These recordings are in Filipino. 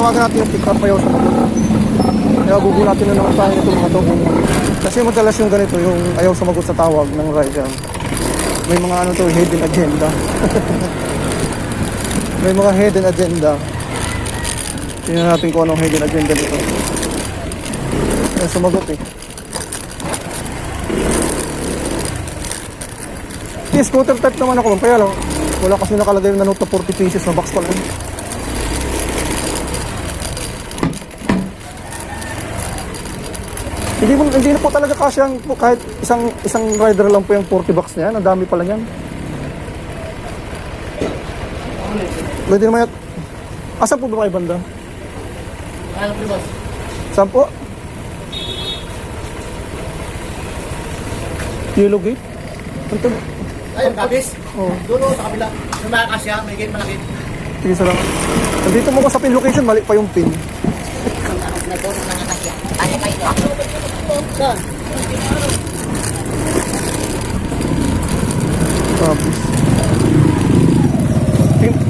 tawagan natin yung pick up ayaw sa motor. Kaya gugu natin na naman tayo ito mga to. Kasi madalas yung ganito, yung ayaw sumagot sa tawag ng rider. May mga ano to, hidden agenda. May mga hidden agenda. Tingnan natin kung anong hidden agenda nito. Ayaw sumagot eh. Yes, scooter type naman ako. Kaya lang, wala kasi nakalagay na note na 40 pieces na box pala. Hindi, mo, hindi na po talaga kasi ang kahit isang isang rider lang po yung 40 bucks niya. Ang dami pala niyan. Pwede naman yan. Asan po ba kayo banda? Ano po, boss? Saan po? Yellow gate? Ito. Ayun, kabis. Oh, Doon oh, sa kabila. Yung mga kasya, may gate malaki. sige salamat. Nandito mo ko sa pin location, mali pa yung pin. Saan? Tapos. Pin-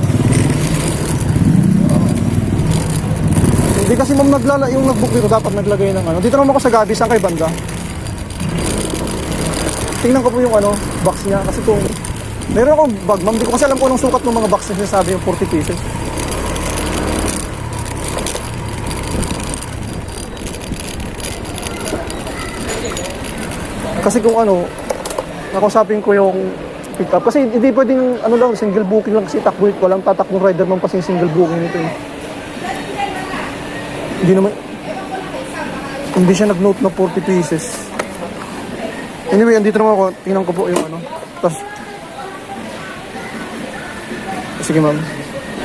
Hindi kasi ma'am naglala yung nagbook dito dapat naglagay ng ano. Dito naman ako sa gabi, saan kay banda? Tingnan ko po yung ano, box niya kasi kung meron akong bag, ma'am, di ko kasi alam kung anong sukat ng mga box na sinasabi yung 40 pieces. Kasi kung ano, nakausapin ko yung pick up. Kasi hindi pwedeng ano lang, single booking lang kasi takbo walang tatakbong rider man kasi single booking nito eh. Hindi naman, hindi siya nag-note na 40 pieces. Anyway, andito naman ako. Tingnan ko po yung ano. Tapos, sige ma'am,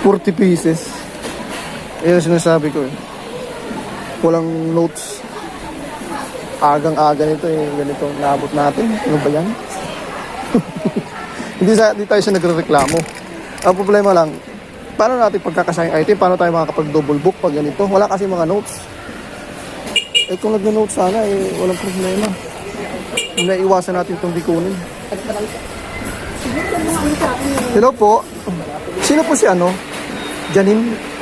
40 pieces. Yan ang sinasabi ko eh. Walang notes. Agang-aga nito eh. Ganito naabot natin. Ano ba yan? hindi, sa, hindi tayo siya nagre-reklamo. Ang problema lang, paano natin pagkakasayang item? Paano tayo makakapag-double book pag ganito? Wala kasi mga notes. Eh kung nag-note sana, eh walang problema. Naiiwasan natin itong bikunin. Hello po. Sino po si ano? Janine?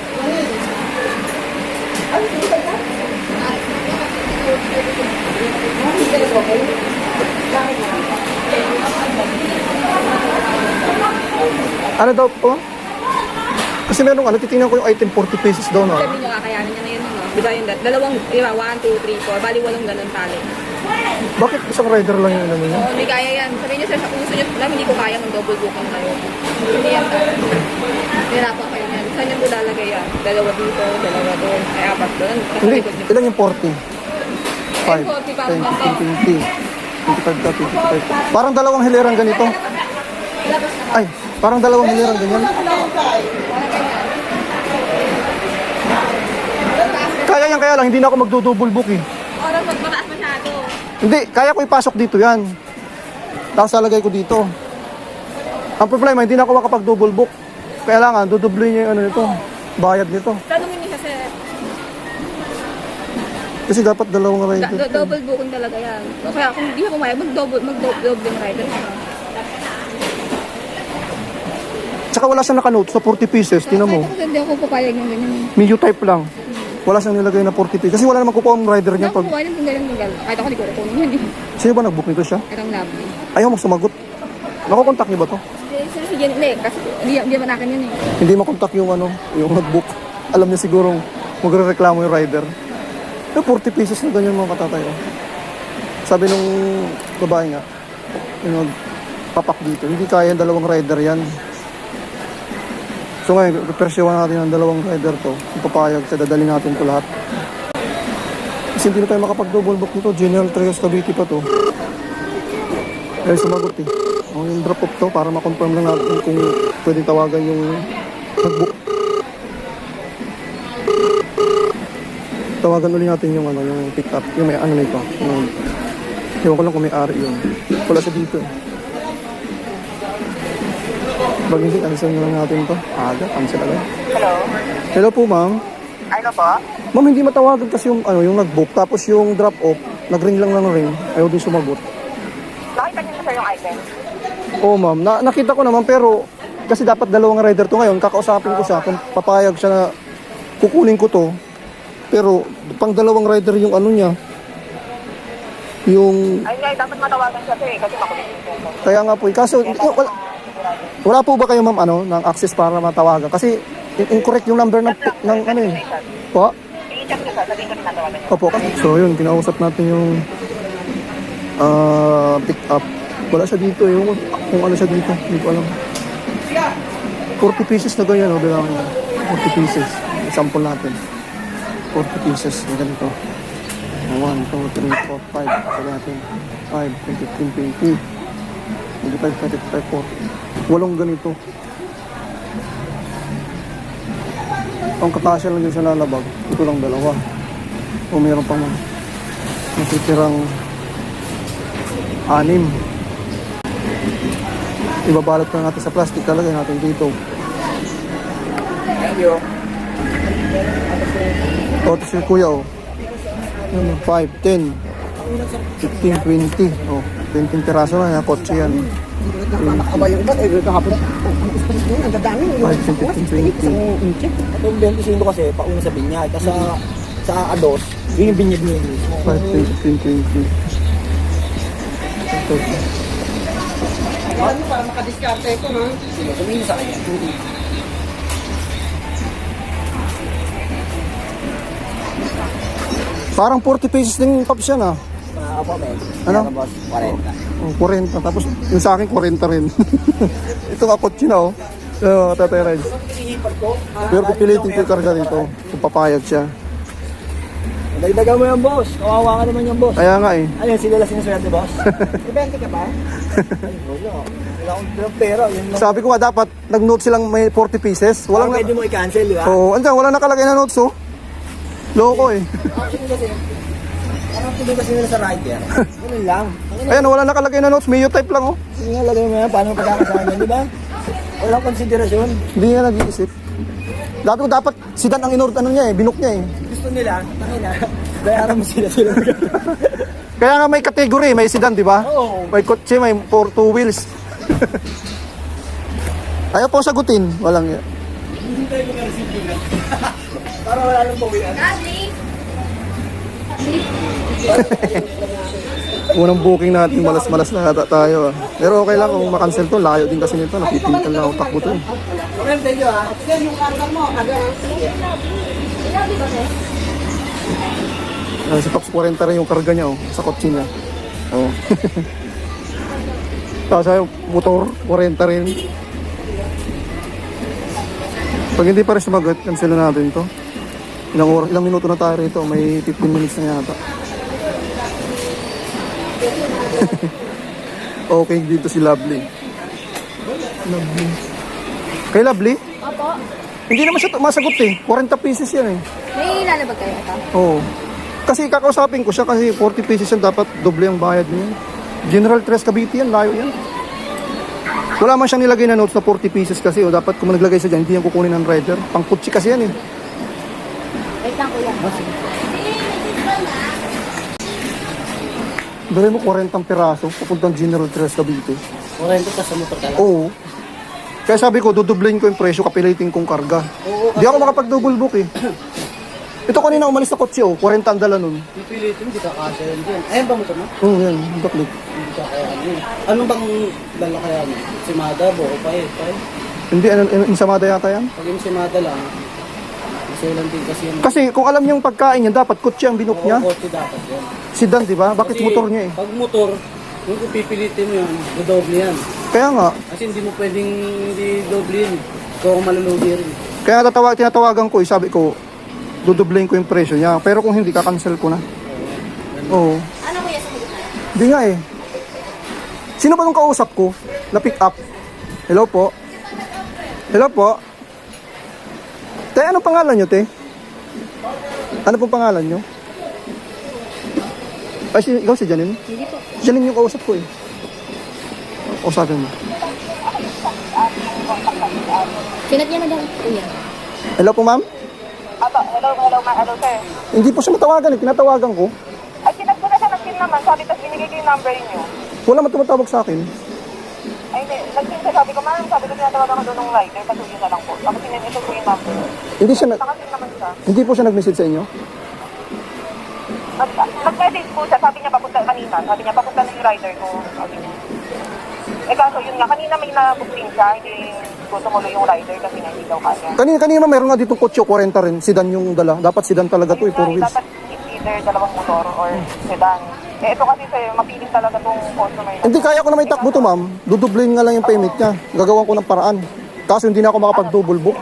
Ano daw po? Kasi merong ano, titingnan ko yung item 40 pesos daw no. Sabi nyo kakayanin niya na yun, no? Di ba yung dat- dalawang, di ba, 1, 2, 3, 4, bali walong ganun tali. Bakit isang rider lang yung ano niya? Oo, hindi kaya yan. Sabi niya, sir, sa puso niyo, lang, hindi ko kaya ng double booking kayo. Hindi yan kaya. Hirapan kayo yan. Saan niyo po lalagay yan? Dalawa dito, dalawa doon, ay apat doon. Hindi, niyo. ilan yung 40? 5, 40 pa 10, naman to. 20, 25 ka, 25. Parang dalawang hilerang ganito. Ay, parang dalawang hilerang ganyan. Kaya yan, kaya lang, hindi na ako magdo-double book eh. Oras, masyado. Hindi, kaya ko ipasok dito yan. Tapos lalagay ko dito. Ang problema, hindi na ako makapag-double book. Kailangan, dudubli niya yung ano nito, bayad nito. Tanungin niyo siya, sir. Kasi dapat dalawang Da- rider. do- double booking talaga yan. Kaya kung hindi ka pumayag, mag-double, mag-double yung rider. Tsaka wala siyang nakanote sa 40 pieces, tinan mo. Kasi hindi ako papayag ng ganyan. Menu type lang. Wala siyang nilagay na 40 pieces. Kasi wala naman kukuha ang rider niya Hindi ako pag... papayag ng ganyan. Kahit ako hindi ko kukunin yun. eh. Sino ba nag-book nito siya? Itong lovely. Ayaw mo sumagot. Nakukontak niyo ba to? Hindi, sir, si Jen, hindi, kasi hindi, hindi naman akin yun eh. Hindi makontak yung ano, yung nag-book. Alam niya sigurong magre-reklamo yung rider. Eh, 40 pesos na ganyan mga katatayo. Sabi nung babae nga, yung papak dito, hindi kaya yung dalawang rider yan. So ngayon, presyohan natin ang dalawang rider to. Kung papayag sa dadali natin to lahat. Kasi hindi na tayo makapag-double book nito. General Trios Cavite pa to. Dahil sumagot eh. Yung drop off to para ma-confirm lang natin kung pwedeng tawagan yung nag-book. Tawagan ulit natin yung ano, yung pick up, yung may ano nito. Yung, yung ko lang kung may ari yun. Wala siya dito. eh. Pag hindi, cancel na lang natin to. Aga, cancel agad. Hello? Hello po ma'am. Ano po? Ma'am, hindi matawagan kasi yung, ano, yung nag-book. Tapos yung drop off, nag-ring lang ng ring. Ayaw din sumagot. Nakita niyo na sir yung item? Oo ma'am, na, nakita ko naman pero kasi dapat dalawang rider to ngayon. Kakausapin ko siya kung papayag siya na kukunin ko to. Pero pang dalawang rider yung ano niya. Yung Ay, ay, dapat matawagan siya sir eh, kasi makulit yung cellphone. kaya nga po, eh, kaso eh, wala, wala po ba kayo ma'am ano ng access para matawagan? Kasi in- incorrect yung number ng ng ano eh. Po? I-check niyo sir, sabihin ko niyo. Opo. So yun, kinausap natin yung ah pick up. Wala siya dito eh. Yung, kung ano siya dito, hindi ko alam. 40 pieces na ganyan, oh, bilang 40 pieces. Sample natin. 40 pieces na ganito. 1, 2, 3, 4, 5. Sabi natin. 5, 10, 15, 20. 25, 25, 40. Walong ganito. Ang kakasya lang din sa lalabag. Ito lang dalawa. O meron pang natitirang anim. Ibabalot na natin sa plastic talaga natin dito. Thank you. O, ito si kuya o. Ano, 5, 10, 15, 20. O, 20 piraso na, yan, kotse yan. Aba yung iba, eh, kahapon. Ang dadami. 5, 10, 15, 20. Itong 25 kasi, pauna sa binyag. Kasi sa, sa ados, yun yung binyag niya mismo. 5, 10, 15, 20. Ito. Para makadiskarte ko, no? Sige, sabihin sa kanya. Parang 40 pesos din yung cups yan ah. Opo, may. Ano? boss? 40. Oh, 40. Tapos yung sa akin 40 rin. Ito nga kotse na oh. Uh, tatay ko. Pero pipilitin ko yung karga dito. Kung papayag siya. Dagdagan mo yan, boss. Kawawa ka naman yan, boss. Kaya nga eh. Ano yan, sila lang sinaswerte, boss? Ibente ka ba? Ay, wala. Wala akong pera. Yun lang. Sabi ko nga dapat nag-note silang may 40 pieces. Walang Walang pwede mo i-cancel, di ba? Oo, oh, andyan, wala nakalagay na notes oh. Loko eh. Actually kasi, parang kasi nila sa rider. Ganun lang. Ang Ayan, wala nakalagay na notes. Mayo type lang oh. Sige nga, lagay mo yan. Paano pagkakasama yan, di ba? Walang konsiderasyon. Hindi nga nag-iisip. Dati ko dapat si Dan ang inord ano niya eh, binok niya eh. Gusto nila, tangina. Bayaran mo sila sila. Kaya nga may category, may sedan, di ba? Oo. May kotse, may for two wheels. Ayaw po sagutin. Walang Para wala nang pawian. Unang booking natin, malas-malas na ata tayo ah. Pero okay lang kung makancel to, layo din kasi nito, napipintal na ako takbo to. eh. Okay, thank you ha. Yan yung karga mo. Karga. Ah, si Pops 40 rin yung karga niya oh, sa kotse niya. Oh. Tapos ay motor, 40 rin. Pag hindi pa rin sumagot, cancel na natin to. Ilang, oras, ilang minuto na tayo rito, may 15 minutes na yata. okay, dito si Lovely. Lovely. Kay Lovely? Opo. Hindi naman siya masagot eh. 40 pieces yan eh. May lalabag kayo ito? Oo. Kasi kakausapin ko siya kasi 40 pesos yan dapat doble ang bayad niya. General Tres Cavite yan, layo yan. Wala man siyang nilagay na notes na 40 pieces kasi o dapat kung naglagay sa dyan, hindi yan kukunin ng rider. Pang kutsi kasi yan eh. Wait lang kuya. Dali mo 40 piraso, pupuntang General Tres Cavite. 40 ka sa motor ka lang. Oo. Kaya sabi ko, dudublein ko yung presyo, kapilitin kong karga. Hindi ako makapag-double book eh. Ito kanina umalis na kotse oh, 40 ang dala nun. Pipilitin, hindi ka kasya yan dyan. Ayan ba motor mo? Oo, yan, baklit. Hindi ka kaya yun. Anong bang dala kaya mo? Si Mada, buko pa eh. Pa eh. Hindi, ano, ano, insamada yata yan? Pag yung si Mada lang, masulan din kasi yung Kasi kung alam niya yung pagkain niya, dapat kotse ang binok niya. kotse dapat yan. Sedan, di ba? Bakit Kasi motor niya eh? Pag motor, kung pipilitin mo yan, dodoble yan. Kaya nga, Kasi hindi mo pwedeng hindi doble yun. Ikaw ang malulugi rin. kaya tatawa, tinatawagan ko, eh, sabi ko, dudublein ko yung presyo niya. Pero kung hindi, kakancel ko na. Oo. Ano kuya sumagot na? Hindi nga eh. Sino ba nung kausap ko na pick up? Hello po? Hello po? Te, ano pangalan nyo, te? Ano pong pangalan nyo? Ay, si, ikaw si Janine? Hindi po. Si Janine yung kausap ko eh. Kausapin mo. Pinat niya na daw kuya. Hello po, ma'am? Aba, hello, hello, ma, hello, sir. Hindi po siya matawagan eh. Tinatawagan ko. Ay, kinag ko na siya ng pin naman. Sabi, tapos binigay ko yung number niyo. Wala man tumatawag sa akin. Siya, sabi ko, ma'am, sabi ko tinatawagan ko doon ng rider, pasuyo na lang po. Tapos sinenito ko yung number. Hindi siya, na- Nakasin naman siya. hindi po siya nag-message sa inyo? Nag- Nag-message po siya, sabi niya papunta kanina. Sabi niya papunta na yung rider ko. Sabi niya. Eh kaso yun nga, kanina may na-booking siya, hindi ko tumuloy yung rider kasi nga hindi daw kaya. Kanina, kanina meron nga dito kotse 40 rin. Sedan yung dala. Dapat sedan talaga to eh, four nga, eh, wheels. dapat either dalawang motor or sedan. Eh ito kasi sir, mapiling talaga tong customer. Hindi, kaya ko na may takbo to, ma'am. Dudublin nga lang yung payment niya. Gagawan ko ng paraan. Kaso hindi na ako makapag-double book.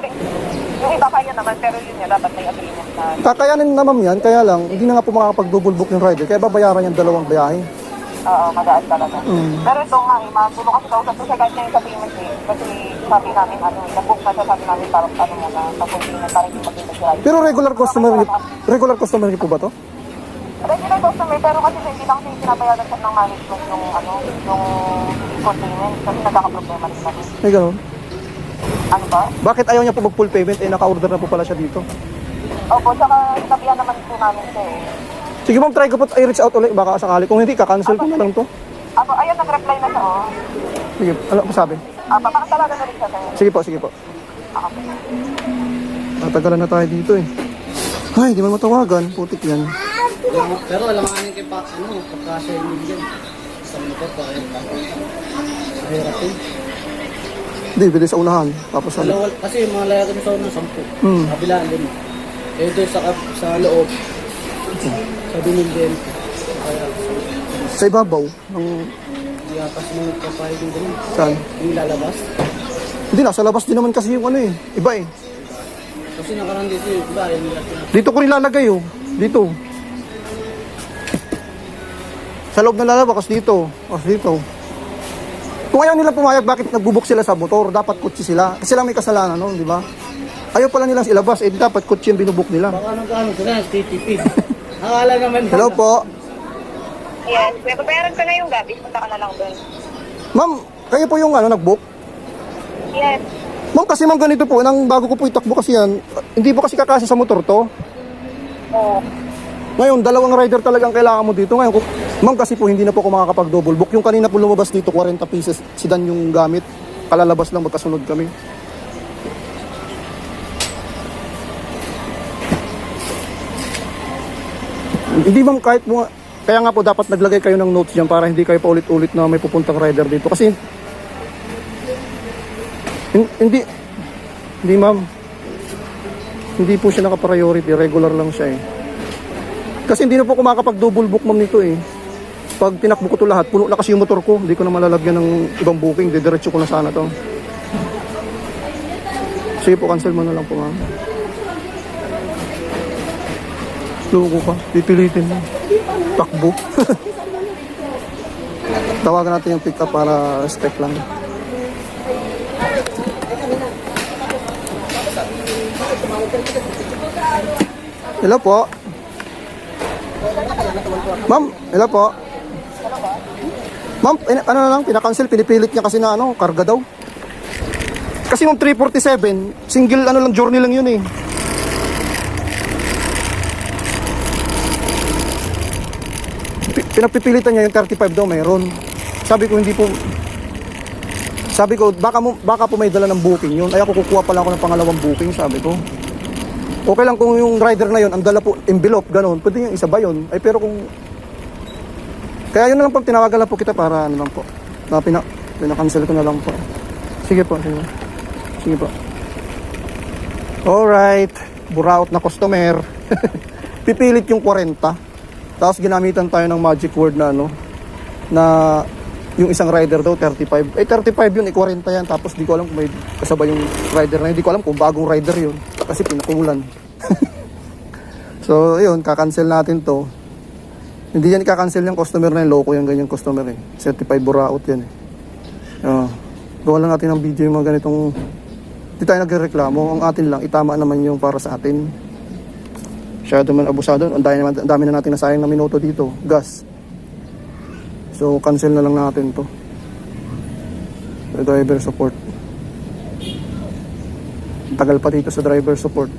Yung iba kaya naman, pero yun nga, dapat may agreement na. Kakayanin na ma'am yan, kaya lang, hindi na nga po makakapag-double book yung rider. Kaya babayaran yung dalawang biyahe. Oo, magaan talaga. Mm. Pero ito nga, eh, magulo kasi kausap ko siya kahit ngayon sa payment eh. Kasi sabi namin, ano, nag-book na siya, sabi namin parang ano muna, tapos yun, parang maganda siya. Pero regular customer, regular customer niyo po ba to? Regular customer, pero kasi hindi lang kasi pinapayagan siya ng management yung, ano, yung containment. Kasi nagkakaproblema rin kami. May ganun. Ano ba? Bakit ayaw niya po mag full payment? Eh, naka-order na po pala siya dito. Opo, tsaka sinabihan naman po namin siya eh. Sige ma'am, try ko po i-reach out ulit. Baka sakali. Kung hindi, kakancel ko na lang to. Ako, ayun, nag-reply na siya, oh. Sige, ano po sabi? Parang talaga na rin siya, sir. Sige po, sige po. Okay. Natagalan na tayo dito eh. Ay, di man matawagan. Putik yan. Pero alam nga kay pa, ano, pagkasya yung dyan. Sa motor pa, ayun pa. Mahirap eh. Hindi, bilis sa unahan. Tapos ano. Dalawa, kasi yung mga layagan sa unang sampu. Hmm. Kabilaan din. Eh doon sa, sa loob. Sa. Kaya, Sa ibabaw. Ng, kaya kasi nung nagpapahid yung ganun. saan? Yung lalabas. Hindi, nasa labas din naman kasi yung ano eh. Iba eh. Kasi nakaraan dito yung iba, yung nila pinag- Dito ko nilalagay oh. Dito. Sa loob na lalabas, dito. Tapos dito. Kung ayaw nila pumayag, bakit nagbubuk sila sa motor? Dapat kutsi sila. Kasi sila may kasalanan, no? Di ba? Ayaw pala nilang ilabas, eh dapat kutsi yung binubuk nila. Baka nagkano sila, TTP. Akala naman. Hello po. Yes, may babayaran ko na yung gabi. Punta ka na lang doon. Ma'am, kayo po yung ano, nag-book? Yes. Ma'am, kasi ma'am ganito po, nang bago ko po itakbo kasi yan, hindi po kasi kakasya sa motor to. Oo. Ngayon, dalawang rider talagang kailangan mo dito. Ngayon, ma'am kasi po hindi na po ako makakapag-double book. Yung kanina po lumabas dito, 40 pieces, sedan yung gamit. Kalalabas lang, magkasunod kami. Hindi ma'am, kahit mo, kaya nga po dapat naglagay kayo ng notes dyan para hindi kayo paulit-ulit na may pupuntang rider dito. Kasi, hin- hindi, hindi ma'am, hindi po siya naka-priority, regular lang siya eh. Kasi hindi na po ako makakapag-double book ma'am nito eh. Pag tinakbo ko to lahat, puno na kasi yung motor ko. Hindi ko na malalagyan ng ibang booking. Didiretso ko na sana to. Sige po, cancel mo na lang po ma'am. Loko ka. Pipilitin mo. Takbo. Tawagan natin yung pick up para respect lang. Hello po. Ma'am, hello po. Ma'am, ano na lang, pinakancel, pinipilit niya kasi na ano, karga daw. Kasi ma'am, 347, single ano lang, journey lang yun eh. Pi- Pinapipilitan niya yung 35 daw, mayroon. Sabi ko, hindi po, sabi ko, baka, mo, baka po may dala ng booking yun. Ay ako kukuha pala ako ng pangalawang booking, sabi ko. Okay lang kung yung rider na yun, ang dala po envelope, ganun. Pwede yung isa ba yun? Ay pero kung... Kaya yun na lang po, tinawagan lang po kita para ano lang po. Na pina, pinakancel ko na lang po. Sige po, sige. Sige po. Alright. Buraot na customer. Pipilit yung 40. Tapos ginamitan tayo ng magic word na ano, na yung isang rider daw 35. Eh 35 yun, eh 40 yan. Tapos di ko alam kung may kasabay yung rider na yun. Di ko alam kung bagong rider yun. Kasi pinakulan. so yun, kakancel natin to. Hindi yan kakancel yung customer na yun. Loko yung ganyan customer eh. Certified buraot yan eh. Uh, gawa lang natin ng video yung mga ganitong hindi tayo nagreklamo. Ang atin lang, itama naman yung para sa atin. Masyado man abusado. Ang dami, naman, dami na natin nasayang na minuto dito. Gas. So, cancel na lang natin to. The driver support. Tagal pa dito sa driver support.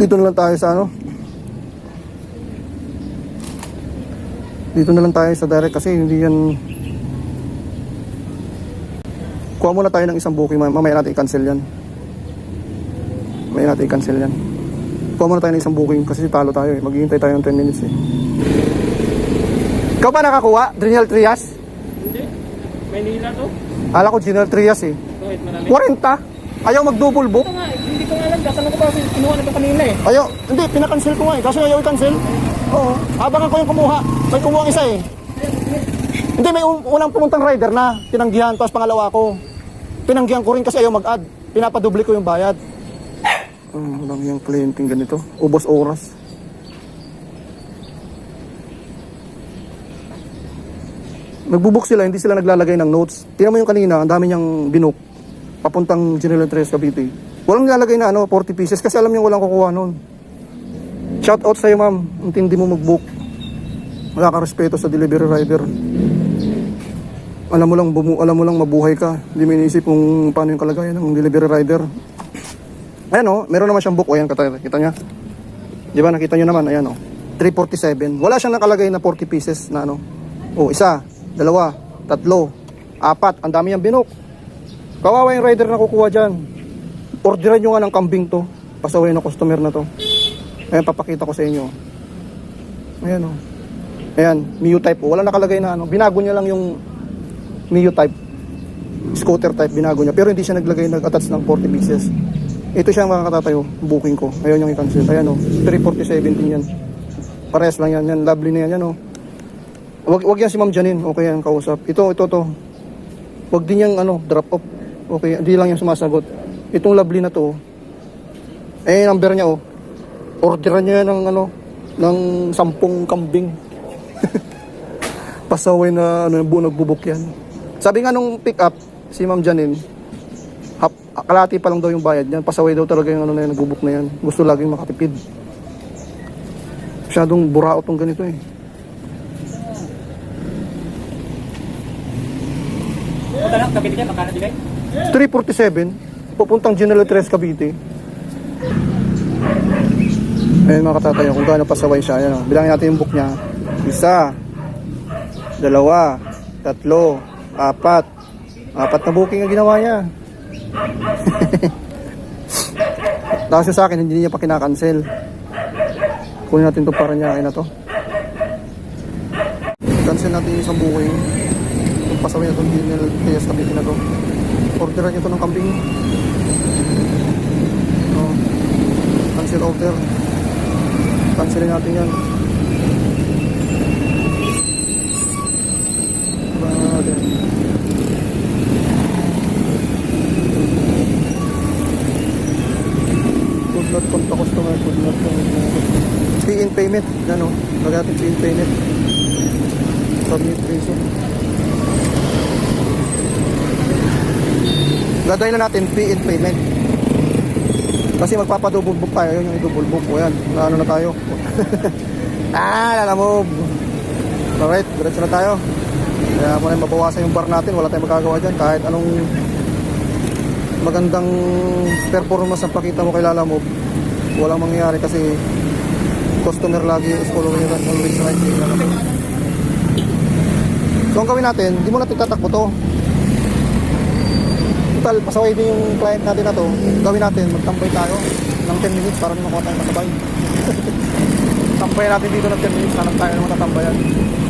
Dito na lang tayo sa ano. Dito na lang tayo sa direct kasi hindi yan Kuha muna tayo ng isang booking. mam- Mamaya natin i-cancel yan. Mamaya natin i-cancel yan. Kuha muna tayo ng isang booking kasi talo tayo eh. Maghihintay tayo ng 10 minutes eh. Ikaw ba nakakuha? Daniel Trias? Hindi. Maynila to. Ala ko General Trias eh. Kahit marami. 40? Ayaw mag-double book? Ito nga, hindi ko nga alam. Saan ko pa kasi kinuha na ito kanina eh. Ayaw, hindi, pinakancel ko nga eh. Kasi ayaw i-cancel. Oo. Abangan ko yung kumuha. May kumuha ang isa eh. Hindi, may un- unang pumuntang rider na. Tinanggihan, tapos pangalawa ko. Pinanggihan ko rin kasi ayaw mag-add. Pinapadoble ko yung bayad. Um, lang yung clienting ganito. Ubos oras. Nagbubuk sila, hindi sila naglalagay ng notes. Tingnan mo yung kanina, ang dami niyang binook. Papuntang General Tres Cavite. Walang nilalagay na ano, 40 pieces kasi alam niyo walang kukuha noon. Shout out sa'yo ma'am, intindi mo mag-book. Wala ka respeto sa delivery rider. Alam mo lang, bumu alam mo lang mabuhay ka. Hindi mo iniisip kung paano yung kalagayan ng delivery rider. Ayan o, meron naman siyang book. Ayan, kita, kita niya. Di ba, nakita niyo naman, ayan o. 347. Wala siyang nakalagay na 40 pieces na ano. O, isa, dalawa, tatlo, apat. Ang dami niyang binok. Kawawa yung rider na kukuha dyan. Orderan nyo nga ng kambing to. Pasaway na customer na to. Ayan, papakita ko sa inyo. Ayan o. Ayan, Mio type. O, wala nakalagay na ano. Binago niya lang yung Mio type. Scooter type, binago niya. Pero hindi siya naglagay, nag-attach ng 40 pieces. Ito siya ang makakatatayo, booking ko. Ayaw niyang i-cancel. Ayan o, 347 din yan. Parehas lang yan. Yan, lovely na yan. Yan o. Wag, wag yan si Ma'am Janine. Okay yan, kausap. Ito, ito, to. Wag din yung ano, drop off. Okay, hindi lang yung sumasagot. Itong lovely na to. Eh, number niya oh. Orderan niya ng ano, ng sampung kambing. Pasaway na ano, buo nagbubuk yan. Sabi nga nung pick up, si Ma'am Janine, hap, kalati pa lang daw yung bayad niyan. Pasaway daw talaga yung ano na yan, nagbubuk na yan. Gusto laging makatipid. Masyadong burao tong ganito eh. Punta lang, kapit dyan, makana bigay. 347, pupuntang General Tres Cavite. Ayun mga katatayo, kung gaano pasaway siya. Ayan, oh. Bilangin natin yung book niya. Isa, dalawa, tatlo, apat. Apat na booking ang ginawa niya. Tapos sa akin, hindi niya pa kinakancel. Kunin natin to para niya na to. Cancel natin yung isang booking. Yung pasaway na itong General Tres Cavite na to. Orderan niyo to ng kambing. Oh. Cancel order. Cancelin natin yan. Could not contact customer. Not contact. Pay in payment. Ano? Lagay natin pay in payment. Submit reason. Gagawin na natin pay in payment. Kasi magpapadouble book tayo, yun yung i-double book ko yan. Ano na tayo? ah, nakamove. Alright, diretso na tayo. Kaya mo na mabawasan yung bar natin, wala tayong magagawa dyan. Kahit anong magandang performance ang pakita mo kay Lalamove, walang mangyayari kasi customer lagi is always, always right. So ang gawin natin, hindi mo natin tatakbo to total, pasaway din yung client natin na to. Gawin natin, magtambay tayo ng 10 minutes para makuha tayong kasabay. Tambay natin dito ng 10 minutes, hanap tayo ng matatambayan.